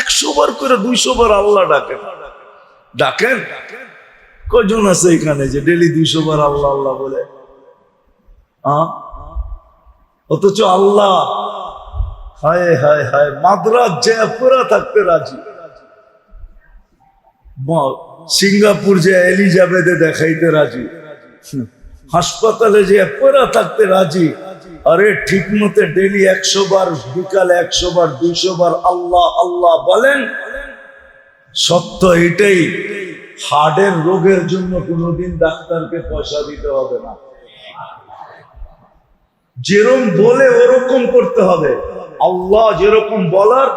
একশো বার করে দুইশো বার আল্লাহ ডাকেন ডাকেন? কজন আছে এখানে যে ডেলি দুইশো বার আল্লাহ আল্লাহ বলে? অথচ আল্লাহ, হায় হায় হায়, মাদ্রাজ যে পুরা থাকতে রাজি। সিঙ্গাপুর যে এলিজাবেথে দেখাইতে রাজি। হাসপাতালে যে পুরা থাকতে রাজি। আরে ঠিক মতো ডেলি একশো বার, বিকাল একশো বার, দুইশো বার আল্লাহ আল্লাহ বলেন। সত্য এটাই হার্টের রোগের জন্য কোনোদিন ডাক্তারকে পয়সা দিতে হবে না। যেরকম বলে ওরকম করতে হবে। আল্লাহ যেরকম বলার,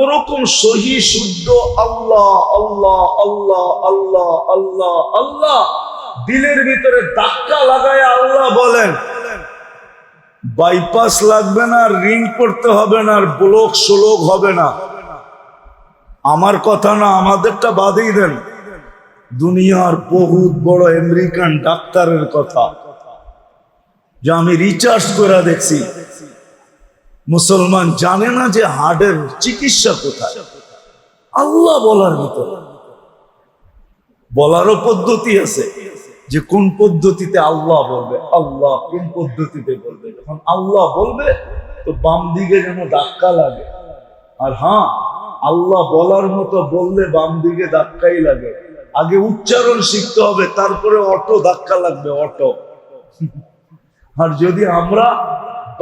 ওরকম সহি, শুদ্ধ আল্লাহ আল্লাহ আল্লাহ আল্লাহ আল্লাহ আল্লাহ। দিলের ভিতরে ধাক্কা লাগায় আল্লাহ বলেন। বাইপাস লাগবে না রিং করতে হবে না, আর ব্লক শ্লোক হবে না। আমার কথা না, আমাদেরটা বাদেই দেন। দুনিয়ার বহুত বড় আমেরিকান ডাক্তারের কথা। যে আমি রিচার্জ করে দেখছি। মুসলমান জানে না যে হার্টের চিকিৎসা কোথায়। আল্লাহ বলার ভিতর। বলারও পদ্ধতি আছে। যে কোন পদ্ধতিতে আল্লাহ বলবে, আল্লাহ কোন পদ্ধতিতে বলবে? যখন আল্লাহ বলবে, তো বাম দিকে যেন ধাক্কা লাগে। আর হ্যাঁ আল্লাহ বলার মতো বললে বাম দিকে ধাক্কাই লাগে। আগে উচ্চারণ শিখতে হবে, তারপরে অটো ধাক্কা লাগবে, অটো। আর যদি আমরা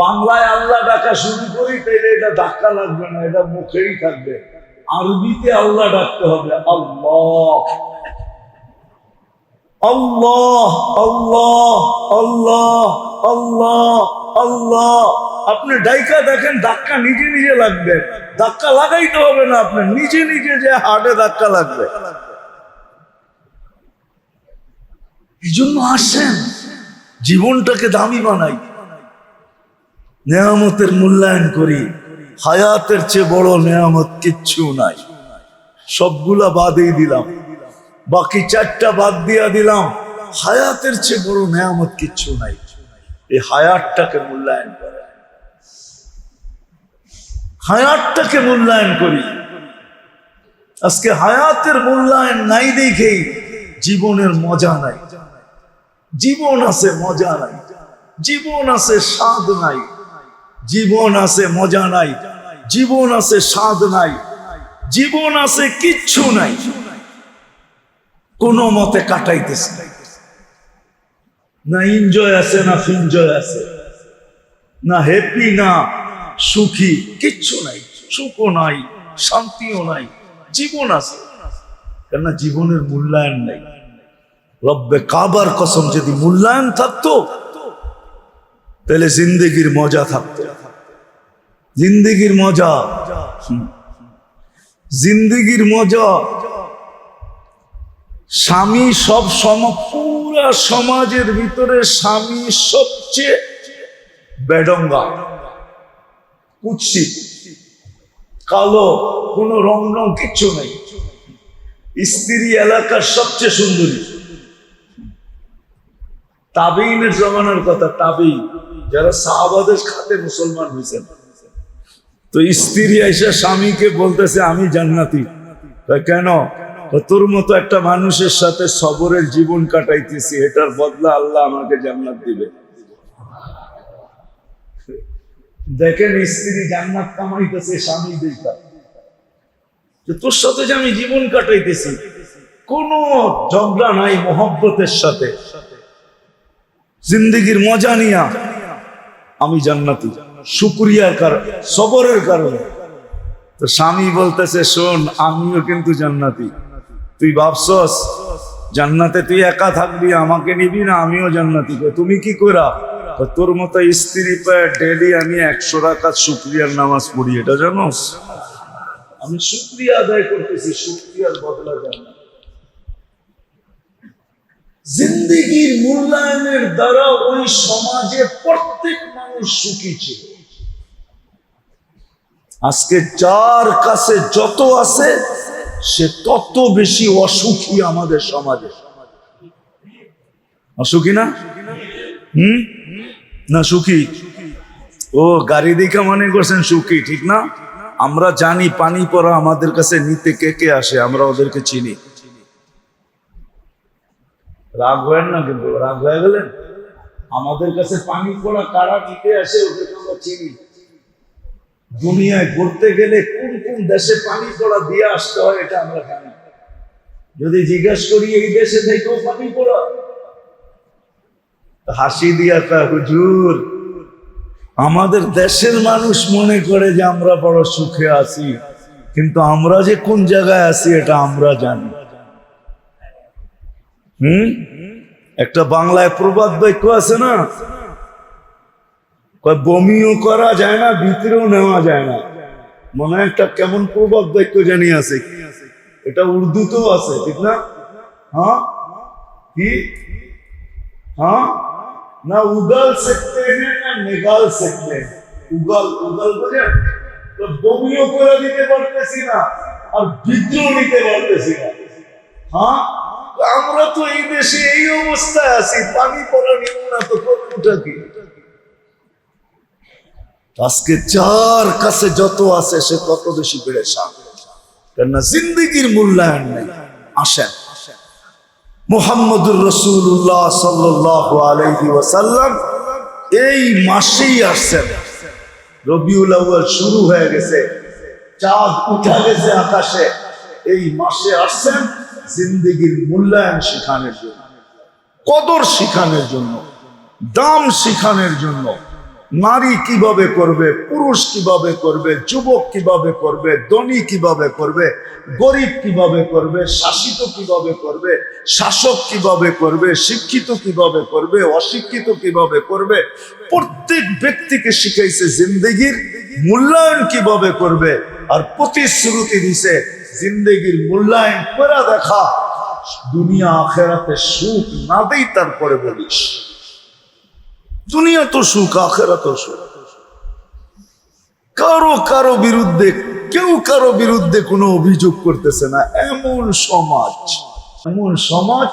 বাংলায় আল্লাহ ডাকা শুরু করি তাহলে এটা ধাক্কা লাগবে না, এটা মুখেই থাকবে। আরবিতে আল্লাহ ডাকতে হবে, আল্লাহ। আল্লাহ আল্লাহ আল্লাহ আল্লাহ আল্লাহ। আপনি ডাইকা দেখেন, ধাক্কা নিজে নিজে লাগবে। ধাক্কা লাগাইতে হবে না আপনার নিজে নিজে যে হার্টে ধাক্কা লাগবে। এই জন্য আসেন, জীবনটাকে দামি বানাই। নেয়ামতের মূল্যায়ন করি। হায়াতের চেয়ে বড় নেয়ামত কিচ্ছু নাই। সবগুলা বাদেই দিলাম। বাকি চারটা বাদ দিয়া দিলাম। হায়াতের চেয়ে বড় নেয়ামত কিচ্ছু নাই। এই হায়াতটাকে মূল্যায়ন করে। হায়াতটাকে মূল্যায়ন করি। আজকে হায়াতের মূল্যায়ন নাই দেখেই জীবনের মজা নাই। জীবন আছে, মজা নাই। জীবন আছে, স্বাদ নাই। জীবন আছে, মজা নাই। জীবন আছে, স্বাদ নাই। জীবন আছে, কিচ্ছু নাই। কোন মতে কাটাইতেছে না। এনজয় আছে, না ফিনজয় আছে। না হ্যাপি না সুখী, কিচ্ছু নাই। সুখও নাই, শান্তিও নাই, জীবন আছে। কেননা জীবনের মূল্যায়ন নাই। রব্বে কাবার কসম যদি মূল্যায়ন থাকতো, তাহলে জিন্দগির মজা থাকতো। জিন্দগির মজা। জিন্দগির মজা স্বামী সব সম, পুরা সমাজের ভিতরে স্বামী সবচেয়ে বেডঙ্গা। কুৎসিত কালো, কোনো রং রং কিচ্ছু নেই। স্ত্রী এলাকার সবচেয়ে সুন্দরী। তাবেইনের জমানার কথা, তাবেই। যারা সাহাবাদের খাতে মুসলমান হয়েছেন। তো স্ত্রী এসে স্বামীকে বলতেছে, আমি জান্নাতি। কেন? তোর মতো একটা মানুষের সাথে সবরের জীবন কাটাইতেছি, এটার বদলা আল্লাহ আমাকে জান্নাত দিবে। দেখেন স্ত্রী জান্নাত কামাইতেছে, স্বামী যে তোর সাথে যে আমি জীবন কাটাইতেছি, কোন ঝগড়া নাই মোহব্বতের সাথে। জিন্দগির মজা নিয়া আমি জান্নাতি। শুক্রিয়ার কারণে সবরের কারণে। তো স্বামী বলতেছে, শোন, আমিও কিন্তু জান্নাতি। তুই ভাবছস জান্নাতে তুই একা থাকবি আমাকে নিবি না আমিও জান্নাতি কই, তুমি কি করা তোর মতো স্ত্রী পায় ডেলি আমি একশো টাকা শুক্রিয়ার নামাজ পড়ি এটা জানোস? আমি শুক্রিয়া আদায় করতেছি শুক্রিয়ার বদলা জান্নাত জিন্দিগির মূল্যায়নের দ্বারা ওই সমাজে প্রত্যেক মানুষ সুখী ছিল। আজকে যার কাছে যত আছে সে তত বেশি অসুখী আমাদের সমাজে। অসুখী না? হুম? না, সুখী। ও, গাড়ি দেখা মনে করছেন সুখী, ঠিক না? আমরা জানি পানি পরা আমাদের কাছে নিতে কে কে আসে, আমরা ওদেরকে চিনি। রাগ হয় না কিন্তু, রাগ হয়ে গেলেন? আমাদের কাছে পানি পড়া কারা নিতে আসে, ওদেরকে আমরা চিনি। দুনিয়ায় ঘুরতে গেলে কোন দেশে পানি পড়া দিয়ে আসতে হয়, এটা আমরা জানি। যদি জিজ্ঞেস করি, এই দেশে থেকেও পানি পড়া? হাসি দিয়া তা হুজুর, আমাদের দেশের মানুষ মনে করে যে আমরা বড় সুখে আছি, কিন্তু আমরা যে কোন জায়গায় আছি, এটা আমরা জানি। হুম? একটা বাংলায় প্রবাদ বাক্য আছে না? বমিও করা যায় না ভিতরেও নেওয়া যায় না। মনে হয় একটা কেমন প্রবাদ বাক্য জানি আছে এটা উর্দুতেও আছে ঠিক না হ্যাঁ কি हाँ ना उगल सकते हैं ना निकाल सकते हैं उगल उगल বোঝেন তো বমিও করে দিতে পারতেছি না আর বিদ্রোহ নিতে পারতেছি না হ্যাঁ তো আমরা তো এই দেশে এই অবস্থায় আছি পানি পড়া নিব না তো কতটা কি আজকে যার কাছে যত আছে সে তত বেশি পেরেশান কেননা জিন্দিগির মূল্যায়ন নেই। আসেন। মুহাম্মদুর রসুল্লাহ সাল্লাহ এই মাসেই আসছেন। রবিউল আউয়াল শুরু হয়ে গেছে। চাঁদ উঠা গেছে আকাশে। এই মাসে আসছেন জিন্দিগির মূল্যায়ন শিখানোর জন্য, কদর শিখানোর জন্য, দাম শিখানোর জন্য। নারী কীভাবে করবে পুরুষ কীভাবে করবে যুবক কীভাবে করবে ধনী কীভাবে করবে গরিব কীভাবে করবে শাসিত কীভাবে করবে শাসক কীভাবে করবে শিক্ষিত কীভাবে করবে অশিক্ষিত কীভাবে করবে প্রত্যেক ব্যক্তিকে শিখাইছে জিন্দগির মূল্যায়ন কীভাবে করবে আর প্রতিশ্রুতি দিছে জিন্দগির মূল্যায়ন করে দেখা দুনিয়া আখেরাতে সুখ না দেই তারপরে বলিস দুনিয়া তো সুখ, আখেরা তো সুখ। কারও কারও বিরুদ্ধে, কেউ কারও বিরুদ্ধে কোনো অভিযোগ করতেছে না। এমন সমাজ এমন সমাজ,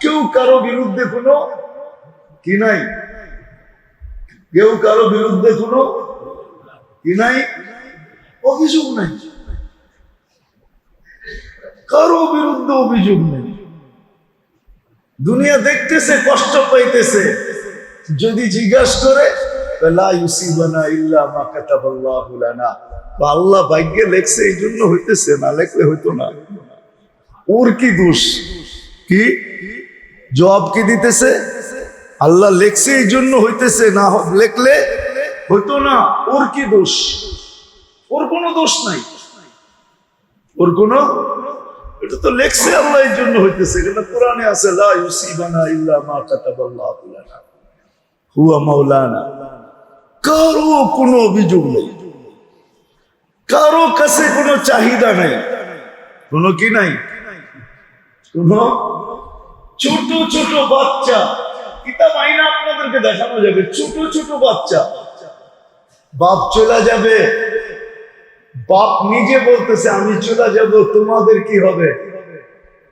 কেউ কারও বিরুদ্ধে কোনো কি নাই? কেউ কারও বিরুদ্ধে কোনো কি নাই? অভিযোগ নাই। কারও বিরুদ্ধে অভিযোগ নেই। দুনিয়া দেখতেছে, কষ্ট পাইতেছে। যদি জিজ্ঞাসা করে আল্লাহ ভাগ্যে লেখছে, এই জন্য হইতেছে, না লেখলে হইতো না। ওর কি দোষ? কি? জবাব কি দিতেছে? আল্লাহ লেখছে, এই জন্য হইতেছে, না লেখলে হইতো না। ওর কি দোষ? ওর কোনো দোষ নাই। ওর কোনো? এটা তো লেখছে আল্লাহ, এই জন্য হইতেছে। কিন্তু কোরআনে আছে, লা ইউসিবানা ইল্লা মা কাতাবাল্লাহু লানা। হুয়া মাওলানা। কারও কোনো অভিযোগ নেই। কারও কাছে কোনো চাহিদা নেই। কোনো কি নাই? কোনো? ছোট ছোট বাচ্চা। কিতাব আইনা আপনাদেরকে দেখানো যাবে। ছোট ছোট বাচ্চা। বাপ চলে যাবে। বাপ নিজে বলতেছে, আমি চলে যাব, তোমাদের কি হবে?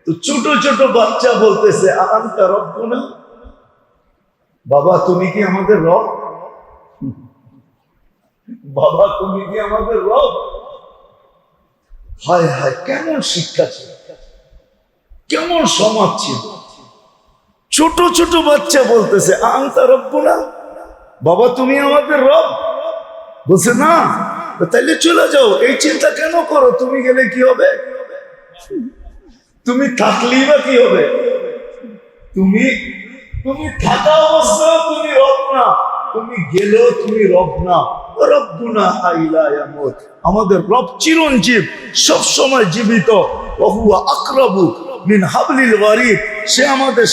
তো ছোট ছোট বাচ্চা বলতেছে, আন্তা রব না বাবা, তুমি কি আমাদের রব? বাবা, তুমি কি আমাদের রব? হায় হায়, কেমন শিক্ষা ছিল। কেমন সমাজ ছিল। ছোট ছোট বাচ্চা বলতেছে, আন্তা রব না বাবা, তুমি আমাদের রব। বলছে, না তাইলে চলে যাও। এই চিন্তা কেন করো? তুমি গেলে কি হবে? তুমি থাকলেই বা কি হবে? তুমি তুমি থাকা অবস্থায় তুমি রব না। তুমি গেলেও তুমি রব না। আমাদের রব চিরঞ্জীব জীবিত। সে আমাদের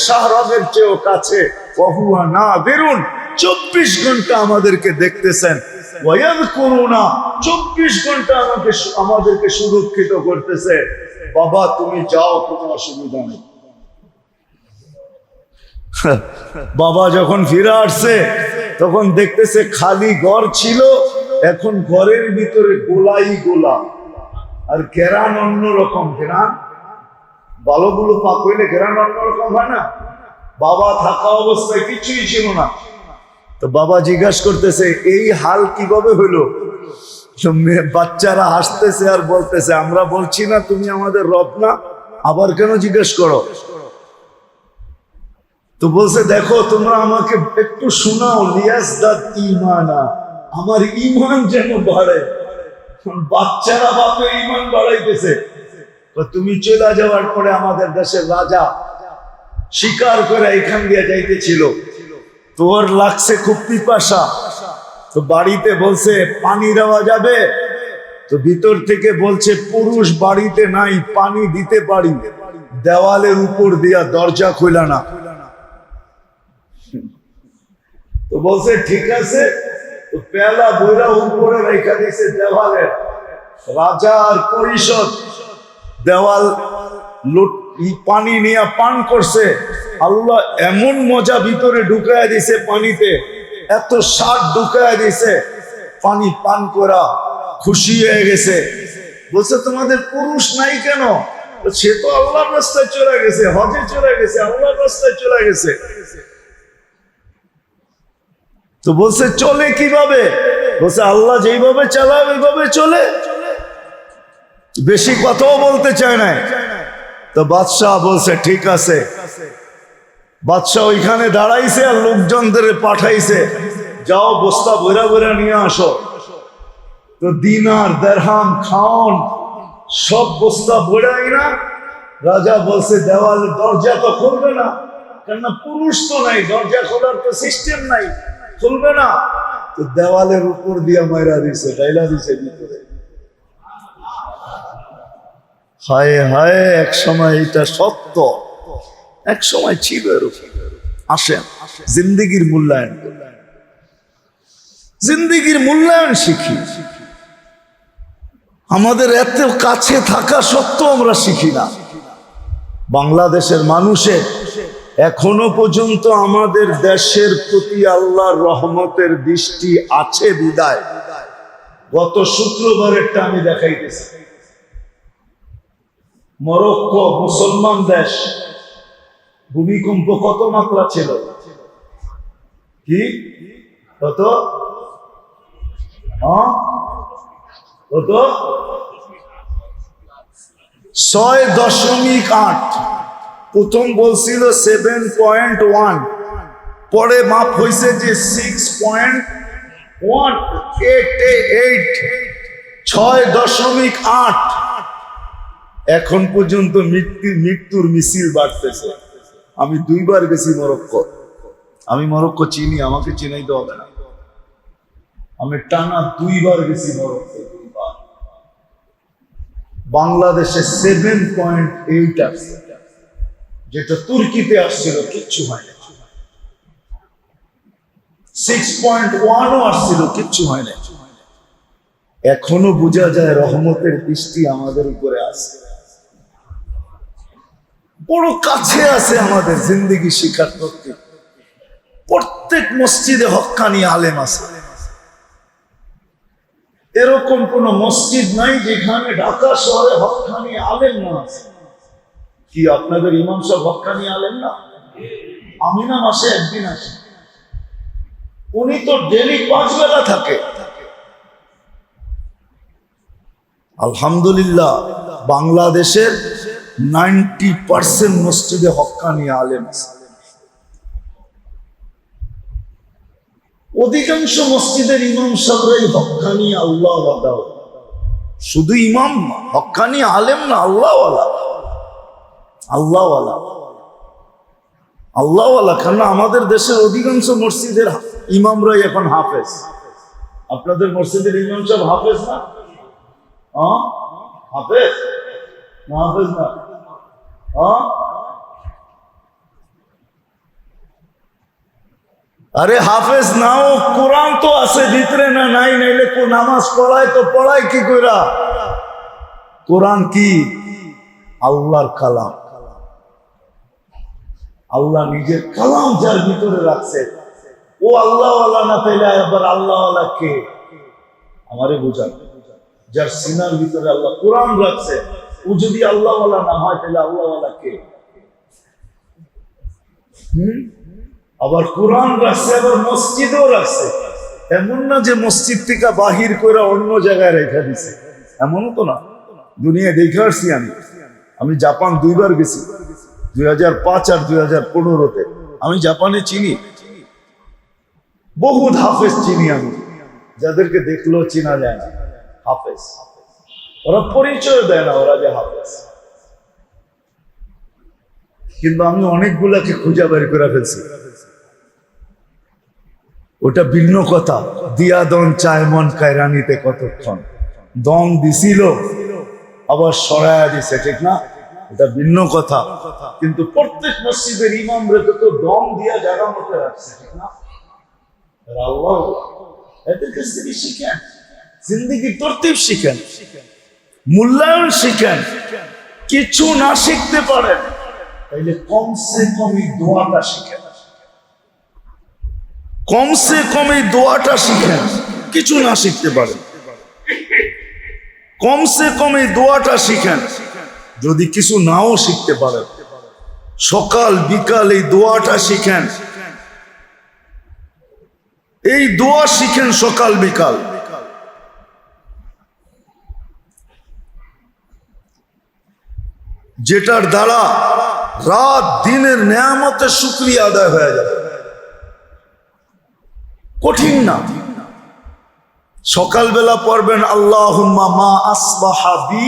কাছে। না বেরুন চব্বিশ ঘণ্টা আমাদেরকে দেখতেছেন। করুণা চব্বিশ ঘণ্টা আমাকে আমাদেরকে সুরক্ষিত করতেছে। বাবা, তুমি যাও, কোনো অসুবিধা নেই। বাবা যখন ফিরে আসছে, তখন দেখতেছে খালি ঘর ছিল, এখন ঘরের ভিতরে গোলাই গোলা। আর ঘেরান অন্যরকম ঘেরান। বালোগুলো পাক হইলে ঘেরান অন্যরকম হয় না। বাবা থাকা অবস্থায় কিছুই ছিল না। তো বাবা জিজ্ঞাসা করতেছে, এই হাল কীভাবে মেয়ে- বাচ্চারা হাসতেছে আর বলতেছে, আমরা বলছি না তুমি আমাদের রব না, আবার কেন জিজ্ঞেস করো? তো বলছে, দেখো, তোমরা আমাকে একটু শোনাও, লিয়াস দাদ ইমানা আমার ইমান যেন বাড়ে। বাচ্চারা বাপে ইমান বাড়াইতেছে। তুমি চলে যাওয়ার পরে আমাদের দেশের রাজা শিকার করে এখান দিয়ে যাইতেছিল। তোর লাগছে খুব পিপাসা। তো বাড়িতে বলছে, পানি দেওয়া যাবে? তো ভিতর থেকে বলছে, পুরুষ বাড়িতে নাই, পানি দিতে পারি। দেওয়ালের উপর দিয়া দরজা খোলা না। তো বলছে, ঠিক আছে। তো পেলা বইরা উপরে রেখা দিয়েছে দেওয়ালে। রাজা আর পরিষদ দেওয়াল লুট পানি নিয়ে পান করছে। আল্লাহ এমন মজা ভিতরে ঢুকায় দিছে পানিতে। এত স্বাদ ঢুকায় দিছে পানি পান করা খুশি হয়ে গেছে। বলছে, তোমাদের পুরুষ নাই কেন? সে তো আল্লাহর রাস্তায় চলে গেছে, হজে চলে গেছে, আল্লাহর রাস্তায় চলে গেছে। তো বলছে, চলে কীভাবে? বলছে, আল্লাহ যেইভাবে চালায়, ওইভাবে চলে। বেশি কথাও বলতে চায় না তো বাদশাহ বলছে, ঠিক আছে। বাদশাহ ওইখানে দাঁড়াইছে আর লোকজনদের পাঠাইছে, যাও বস্তা বইরা বইরা নিয়ে আসো। তো দিনার দেড়হাম খাওন, সব বস্তা বইরাই না। রাজা বলছে, দেওয়ালে দরজা তো খুলবে না, কেননা পুরুষ তো নাই, দরজা খোলার তো সিস্টেম নাই। খুলবে না। তো দেওয়ালের উপর দিয়ে মাইরা দিছে ডাইলা দিছে ভিতরে। হায় হায়, এক সময় এটা সত্য। এক সময় ছিল আসেন, জিন্দিগির মূল্যায়ন। জিন্দিগির মূল্যায়ন শিখি। আমাদের এত কাছে থাকা সত্ত্বেও আমরা শিখি না। বাংলাদেশের মানুষের এখনও পর্যন্ত আমাদের দেশের প্রতি আল্লাহর রহমতের দৃষ্টি আছে বিদায়। গত শুক্রবারেরটা আমি দেখাইতেছি। মরক্কো মুসলমান দেশ ভূমিকম্প কত মাত্রা ছিল? কি? কত? কত? ছয় দশমিক আট। প্রথম বলছিল সেভেন পয়েন্ট ওয়ান পরে মাপ হয়েছে যে six point one eight eight ছয় দশমিক আট। এখন পর্যন্ত মৃত্যুর মৃত্যুর মিছিল বাড়তেছে। আমি দুইবার গেছি মরক্কো। আমি মরক্কো চিনি, আমাকে চিনাইতে হবে না। আমি টানা দুইবার গেছি মরক্কো। বাংলাদেশে সেভেন পয়েন্ট এইট আসছে যেটা তুর্কিতে আসছিল, কিচ্ছু হয় না সিক্স পয়েন্ট ওয়ানও আসছিল, কিচ্ছু হয় না এখনও বোঝা যায় রহমতের দৃষ্টি আমাদের উপরে আছে। বড় কাছে আছে আমাদের জিন্দগি শিকার করতে। প্রত্যেক মসজিদে হক্কানি আলেম আছে। এরকম কোন মসজিদ নাই যেখানে ঢাকা শহরে হক্কানি আলেম না আছে। কি আপনাদের ইমাম সাহেব হক্কানি আলেম না? আমি না মাসে একদিন আসি। উনি তো ডেলি পাঁচ বেলা থাকে। আলহামদুলিল্লাহ বাংলাদেশের নাইনটি পার্সেন্ট মসজিদে হক্কানি আলেম অধিকাংশ মসজিদের ইমাম সাহেবরাই হক্কানি আল্লাহ শুধু ইমাম না, হক্কানি আলেম না আল্লাহ আল্লাহওয়ালা। আল্লাহওয়ালা। আল্লাহওয়ালা কেন আমাদের দেশের অধিকাংশ মসজিদের ইমামরাই এখন হাফেজ। আপনাদের মসজিদের ইমাম সাহেব হাফেজ না? হ্যাঁ? হাফেজ? না হাফেজ না। হ্যাঁ? আরে হাফেজ নাও, কোরআন তো আছে ভিতরে না নাই, নাইলে কো নামাজ পড়ায় তো পড়ায় কি কইরা? কোরআন কি? আল্লাহর কালাম। আল্লাহ নিজের কালাম যার ভিতরে রাখছে। ও আল্লাহ না তাইলে আবার আল্লাহ কে? আমারে বুঝান। যার সিনার ভিতরে আল্লাহ কোরআন রাখছে, ও যদি আল্লাহ না হয় তাহলে আল্লাহ কে? হুম? আবার কোরআন রাখছে, আবার মসজিদও রাখছে। এমন না যে মসজিদ থেকে বাহির করে অন্য জায়গায় রেখে দিছে। এমনও তো না। দুনিয়া দেখে আসছি আমি। আমি জাপান দুইবার গেছি। দুই আর দুই হাজার আমি জাপানে চিনি। বহুত হাফেজ চিনি আমি। যাদেরকে দেখলেও চিনা যায় না। হাফেজ। ওরা পরিচয় দেয় না ওরা যে হাফেজ। কিন্তু আমি অনেকগুলাকে খুঁজে বের করে ফেলছি। ওটা ভিন্ন কথা। দিয়া দন চায় মন কায়রানিতে কতক্ষণ? দম দিছিল, আবার সরায়া দিছে, ঠিক না? এটা ভিন্ন কথা। কিন্তু প্রত্যেক মসজিদের ইমাম রেখে তো দম দিয়া জায়গা মতো রাখছে, ঠিক না? আল্লাহ। এদের শিখেন। শিখেন। মূল্যায়ন শিখেন। কিছু না শিখতে পারেন, তাইলে কমসে কম এই দোয়াটা শিখেন। কমসে দোয়াটা শিখেন। কিছু না শিখতে পারেন। কমসে কম এই দোয়াটা শিখেন। যদি কিছু নাও শিখতে পারেন সকাল, বিকাল এই দোয়াটা শিখেন। এই দোয়া শিখেন সকাল, বিকাল। যেটার দ্বারা রাত দিনের নেয়ামতের শুক্রিয়া আদায় হয়ে যাবে কঠিন না। সকালবেলা পড়বেন আল্লাহ মা আসবাহাবি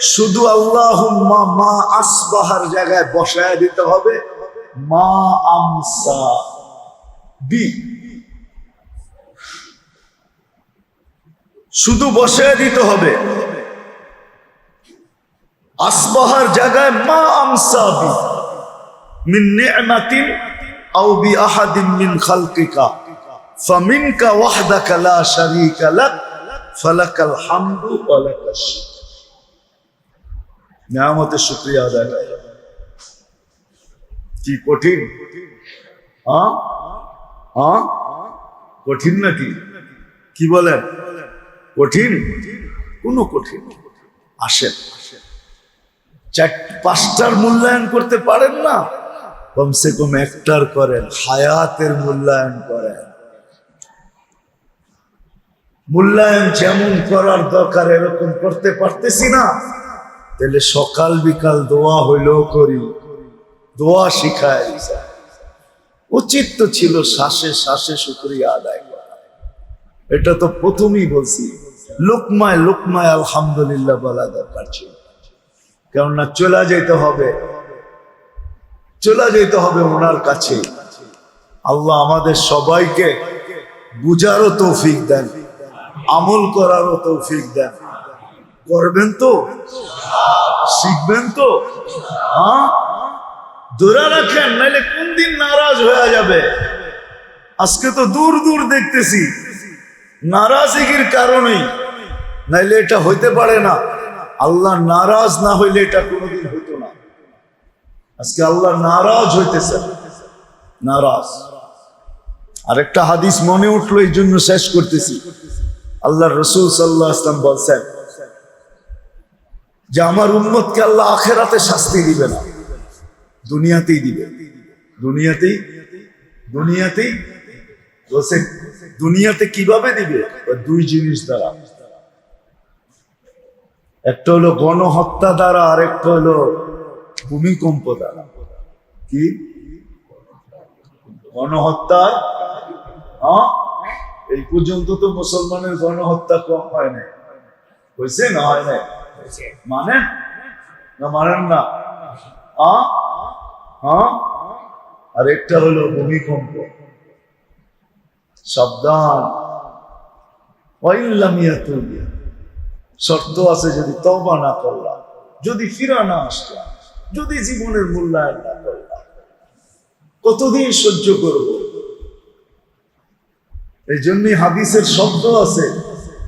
শুধু আল্লাহ মা আসবাহার জায়গায় বসায় দিতে হবে। মা আমসা। বি। শুধু বসায় দিতে হবে। আসবাহার জায়গায় মা আমসা বি। মিন আহাদিন মিন হামদু ওয়া নিয়ামতের শুকরিয়া আদায় করা। কি, কঠিন? হ্যাঁ? হ্যাঁ? কঠিন নাকি? কি বলেন? কঠিন? কোনো কঠিন আসেন পাঁচটার মূল্যায়ন করতে পারেন না? কমসে কম একটার করেন, হায়াতের মূল্যায়ন করেন। মূল্যায়ন যেমন করার দরকার, এরকম করতে পারতেছি না। তাহলে সকাল বিকাল দোয়া হইলেও করি, দোয়া শিখায় উচিত তো ছিল শ্বাসে শ্বাসে শুক্রিয়া আদায় করা। এটা তো প্রথমেই বলছি, লোকমায় লোকমায় আলহামদুলিল্লাহ বলা দরকার ছিল। কেননা চলে যেতে হবে, চলে যেতে হবে ওনার কাছে। আল্লাহ আমাদের সবাইকে বুঝারও তৌফিক দেন, আমল করারও তৌফিক দেন। করবেন তো? শিখবেন তো? হ্যাঁ? ধরে রাখেন, নাইলে কোন দিন নারাজ হয়ে যাবে? আজকে তো দূর দূর দেখতেছি। নারাজিগির কারণেই। নাইলে এটা হইতে পারে না। আল্লাহ নারাজ না হইলে এটা কোনোদিন হইতো না। আজকে আল্লাহ নারাজ হইতেছে। নারাজ। আরেকটা হাদিস মনে উঠল এই জন্য শেষ করতেছি। আল্লাহ রসুল সাল্লাহ আসলাম বলছেন যে আমার উম্মতকে আল্লাহ আখেরাতে শাস্তি দিবে না। দুনিয়াতেই দিবে। দুনিয়াতেই দুনিয়াতেই বলছে, দুনিয়াতে কীভাবে দিবে? দুই জিনিস দ্বারা। একটা হলো গণহত্যা দ্বারা আর একটা হলো ভূমিকম্প দ্বারা। কি? গণহত্যা? হ্যাঁ? এই পর্যন্ত তো মুসলমানের গণহত্যা কম হয় না হয়েছে না হয় না মানেন না মানেন না। আর একটা হলো ভূমিকম্প। সাবধান। শর্ত আছে যদি তবা না করলাম যদি ফিরা না আসলাম যদি জীবনের মূল্যায়ন না করলাম কতদিন সহ্য করব? এই জন্যই হাদিসের শব্দ আছে,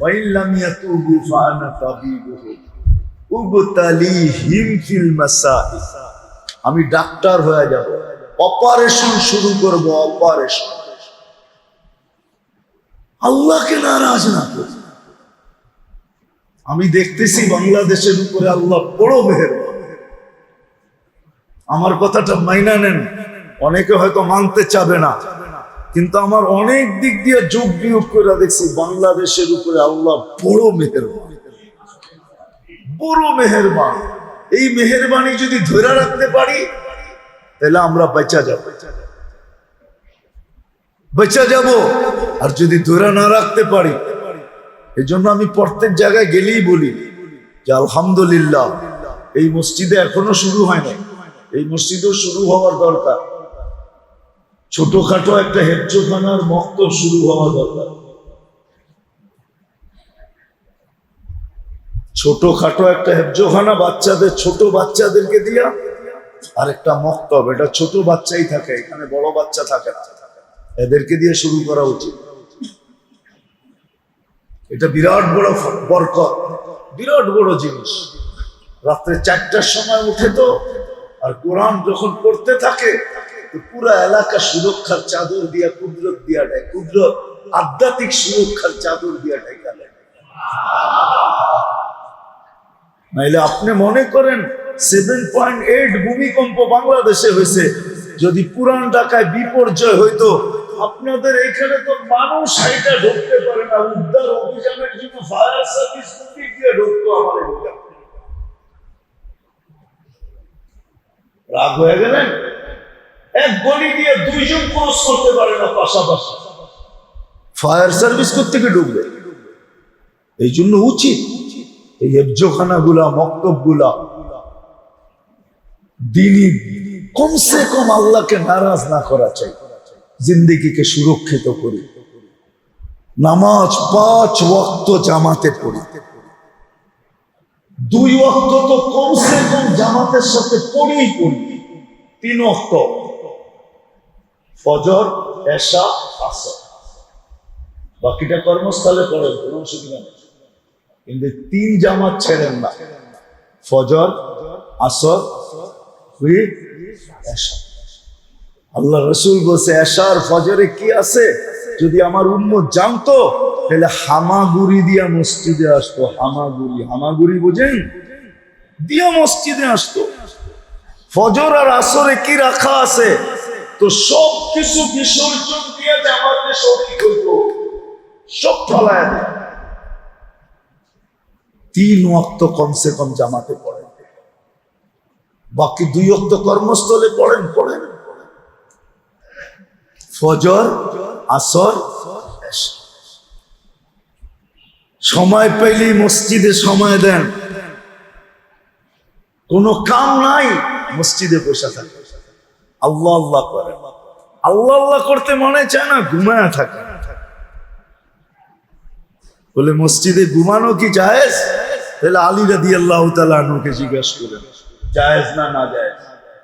ওয়াইল্লাম ইয়াতুবু ফাআনা তাবিবুহু। উবতালিহিম ফিল মাসাইল আমি ডাক্তার হয়ে যাব। অপারেশন শুরু করব, অপারেশন। আল্লাহকে নারাজ না করি। আমি দেখতেছি বাংলাদেশের উপরে আল্লাহ বড় মেহের আমার কথাটা মাইনা নেন। অনেকে হয়তো মানতে চাবে না। কিন্তু আমার অনেক দিক দিয়ে যোগ বিয়োগ করে দেখছি বাংলাদেশের উপরে আল্লাহ বড় মেহেরবান। বড় মেহেরবান। এই মেহেরবানি যদি ধরে রাখতে পারি, তাহলে আমরা বেচা যাব। বেচা যাব। আর যদি ধরে না রাখতে পারি এই জন্য আমি প্রত্যেক জায়গায় গেলেই বলি যে, আলহামদুলিল্লাহ, এই মসজিদে এখনও শুরু হয় না এই মসজিদও শুরু হওয়ার দরকার। ছোটখাটো একটা হেফজোখানার মক্ত শুরু হওয়া দরকার। ছোটখাটো একটা হেফজোখানা বাচ্চাদের, ছোট বাচ্চাদেরকে দিয়া আর একটা মক্তব। এটা ছোট বাচ্চাই থাকে, এখানে বড় বাচ্চা থাকে এদেরকে দিয়ে শুরু করা উচিত। এটা বিরাট বড় বরকত, বিরাট বড় জিনিস। রাত্রে চারটার সময় উঠে তো, আর কোরআন যখন পড়তে থাকে, তো পুরো এলাকা সুরক্ষার চাদর দিয়া, কুদরত দিয়া দেয়। কুদরত আধ্যাত্মিক সুরক্ষার চাদর দিয়া দেয়। নাইলে আপনি মনে করেন সেভেন পয়েন্ট এইট ভূমিকম্প বাংলাদেশে হয়েছে। যদি পুরান ঢাকায় বিপর্যয় হইতো, আপনাদের এখানে তো মানুষ এটা ঢুকতে পারে না। উদ্ধার অভিযানের জন্য ফায়ার সার্ভিস গিয়ে ঢুকতো আমার? রাগ হয়ে গেলেন? এক গলি দিয়ে দুইজন ক্রস করতে পারে না পাশাপাশি। ফায়ার সার্ভিস কোথেকে ঢুকবে? এই জন্য উচিত এই হেফজোখানা গুলা মক্তবগুলা দিনই কমসে কম আল্লাহকে নারাজ না করা চাই, জিন্দিগিকে সুরক্ষিত করি, নামাজ পাঁচ ওয়াক্ত জামাতে পড়ি। দুই ওয়াক্ত তো কমসে কম জামাতের সাথে পড়েই পড়ি, তিন ওয়াক্ত। ফজর, এশা, আসর। বাকিটা কর্মস্থলে পড়েন কোনো অসুবিধা নেই। কিন্তু তিন জামাত ছেড়েন না। ফজর, আসর আল্লাহ রসুল বলছে, এশার, ফজরে কি আছে? যদি আমার উম্মত জানতো, তাহলে হামাগুড়ি দিয়া মসজিদে আসতো। হামাগুড়ি হামাগুড়ি বুঝেন? দিয়া মসজিদে আসতো। ফজর আর আসরে কি রাখা আছে? তো সব কিছু বিসর্জন দিয়ে জামাতে শরীর সব ফলায় দেয়। তিন ওয়াক্ত কমসে কম জামাতে পড়েন। বাকি দুই ওয়াক্ত কর্মস্থলে পড়েন পড়েন। ফজর, আসর সময় পেলেই মসজিদে সময় দেন। কোনো কাম নাই, মসজিদে বসে থাকে। আল্লাহ আল্লাহ করে। আল্লাহ আল্লাহ করতে মনে চায় না, ঘুমায় থাকে। বলে, মসজিদে ঘুমানো কি জায়েজ? তাহলে আলী রাদি আল্লাহ তালুকে জিজ্ঞেস করেন, জায়েজ না না জায়েজ?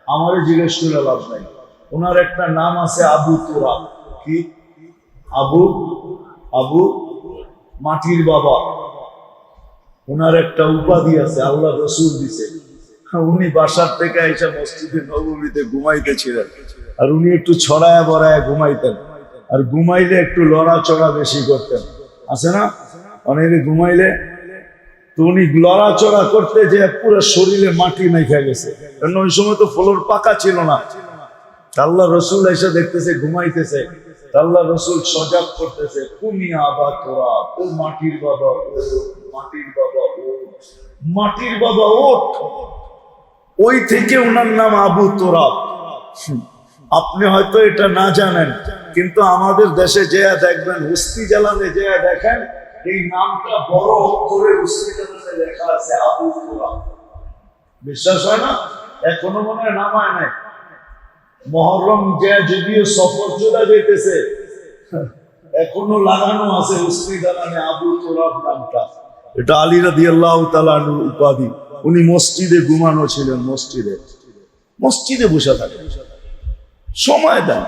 আমারে জিজ্ঞেস করে লাভ নাই। ওনার একটা নাম আছে আবু তোরা কি? আবু? আবু? মাটির বাবা। ওনার একটা উপাধি আছে আল্লাহ রসুল দিছে। উনি বাসার থেকে এসে মসজিদে নবমীতে ঘুমাইতেছিলেন। আর উনি একটু ছড়ায় বড়ায় ঘুমাইতেন। আর ঘুমাইলে একটু লড়াচড়া বেশি করতেন। আছে না? অনেকে ঘুমাইলে উনি লড়াচড়া করতে যে পুরো শরীরে মাটি মেখে গেছে। কারণ ওই সময় তো ফ্লোর পাকা ছিল না। আল্লাহ রসুল এসে দেখতেছে, ঘুমাইতেছে। আল্লাহ রসুল সজাগ করতেছে, কুমিয়া আবা তোরা, ও মাটির বাবা, ও মাটির বাবা, ও মাটির বাবা, ওঠ। ওই থেকে ওনার নাম আবু তোরা আপনি হয়তো এটা না জানেন, কিন্তু আমাদের দেশে যে দেখবেন, হুস্তি জ্বালানে যে দেখেন এই নামটা বড় অক্ষরে হুস্তি লেখা আছে আবু তোরাব বিশ্বাস হয় না? এখনও মনে হয় নামায় নাই। মহরম যে যদিও সফর চলে যেতেছে এখনও লাগানো আছে দালানে আবু তোরাব নামটা। এটা আলী রাদি আল্লাহ তালানুর উপাধি। উনি মসজিদে ঘুমানো ছিলেন, মসজিদে। মসজিদে বসে থাকে। সময় দেন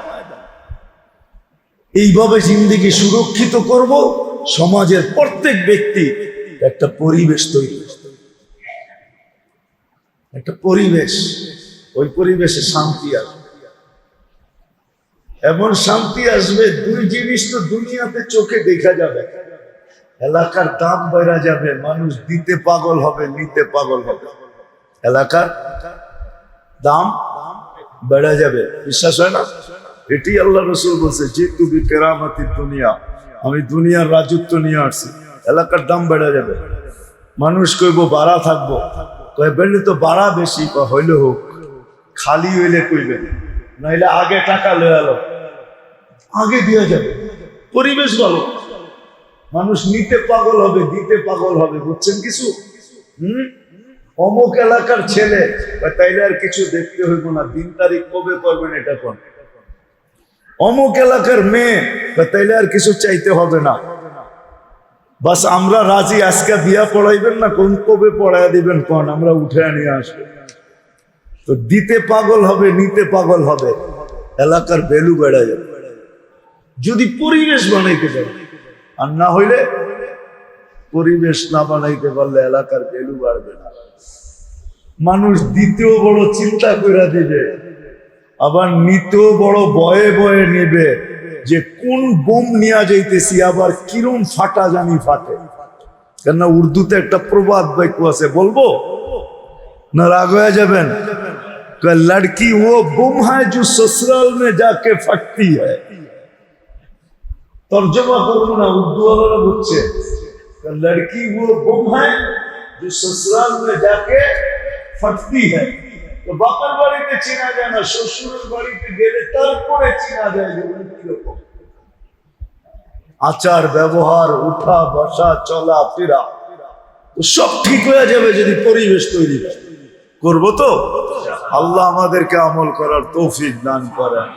এইভাবে জিন্দিগি সুরক্ষিত করব সমাজের প্রত্যেক ব্যক্তি একটা পরিবেশ তৈরি একটা পরিবেশ, ওই পরিবেশে শান্তি আসবে এমন শান্তি আসবে, দুই জিনিস তো দুনিয়াতে চোখে দেখা যাবে। এলাকার দাম বেড়া যাবে, মানুষ দিতে পাগল হবে, নিতে পাগল হবে। এলাকার দাম বেড়া যাবে, বিশ্বাস হয় না? এটি আল্লাহ রসুল বলছে যে তুমি কেরামতির দুনিয়া। আমি দুনিয়ার রাজত্ব নিয়ে আসছি। এলাকার দাম বেড়া যাবে। মানুষ কইব, বাড়া থাকব। কয়, বেড়ে তো বাড়া বেশি। হইলে হোক, খালি হইলে কইবেন। নাইলে আগে টাকা লয়ে আলো। আগে দেওয়া যাবে। পরিবেশ ভালো। মানুষ নিতে পাগল হবে, দিতে পাগল হবে, বুঝছেন কিছু? হুম? অমুক এলাকার ছেলে তাইলে আর কিছু দেখতে হইব না, দিন তারিখ কবে করবেন এটা কোন? অমুক এলাকার মেয়ে তাইলে আর কিছু চাইতে হবে না। বাস আমরা রাজি, আজকে বিয়া পড়াইবেন না, কোন কবে পড়ায় দিবেন কোন? আমরা উঠে নিয়ে আসব। তো দিতে পাগল হবে, নিতে পাগল হবে, এলাকার ভ্যালু বেড়া যাবে। যদি পরিবেশ বানাইতে পারে, আর না হইলে পরিবেশ না বানাইতে পারলে এলাকার ভ্যালু বাড়বে না। মানুষ দ্বিতীয় বড় চিন্তা করে দিবে আবার নিতেও বড় বয়ে বয়ে নেবে যে কোন বোম নিয়ে যাইতেছি, আবার কিরম ফাটা জানি ফাটে। কেননা উর্দুতে একটা প্রবাদ বাক্য আছে, বলব? না রাগ হয়ে যাবেন? লড়কি ও বুম হয় যে সসুরাল মে যাকে ফাটতি হয় তর্জমা করব না উর্দু আলোরা বুঝছে লড়কি ও বুম হয় যে সসুরাল মে যাকে ফাটতি হয় বাপের বাড়িতে চেনা যায় না, শ্বশুরের বাড়িতে গেলে তারপরে চেনা যায় আচার, ব্যবহার, উঠা, বসা, চলা, ফেরা সব ঠিক হয়ে যাবে যদি পরিবেশ তৈরি করব তো? আল্লাহ আমাদেরকে আমল করার তৌফিক দান করেন।